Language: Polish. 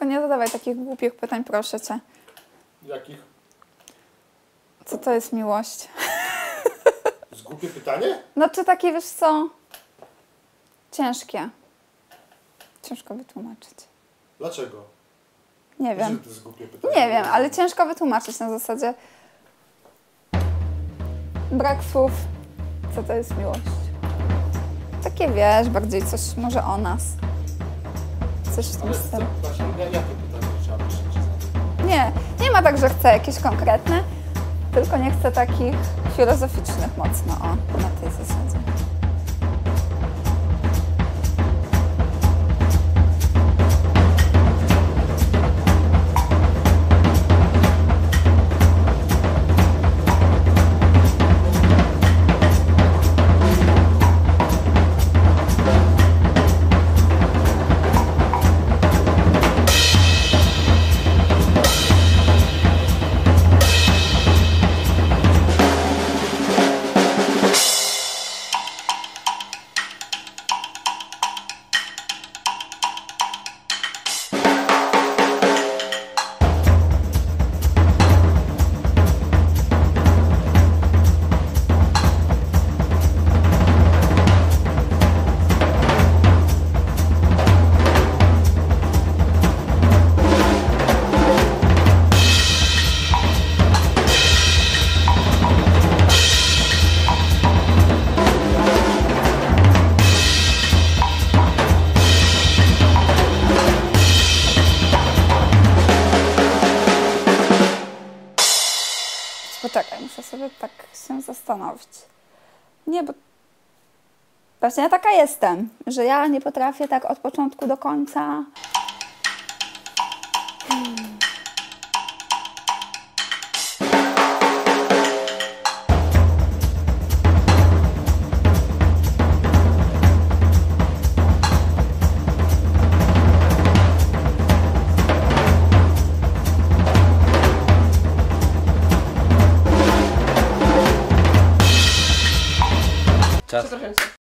Tylko nie zadawaj takich głupich pytań, proszę cię. Jakich? Co to jest miłość? Z głupie pytanie? No czy takie, wiesz co? Ciężkie. Ciężko wytłumaczyć. Dlaczego? Nie Że wiem. to jest głupie pytanie. Nie wiem, ale ciężko wytłumaczyć na zasadzie. Brak słów. Co to jest miłość? Takie wiesz, bardziej coś może o nas. Coś w tym stylu. Nie, nie ma tak, że chcę jakieś konkretne, tylko nie chcę takich filozoficznych mocno, o, na tej zasadzie. Poczekaj, muszę sobie tak się zastanowić. Nie, bo właśnie ja taka jestem, że ja nie potrafię tak od początku do końca. Czas. Przepraszam cię.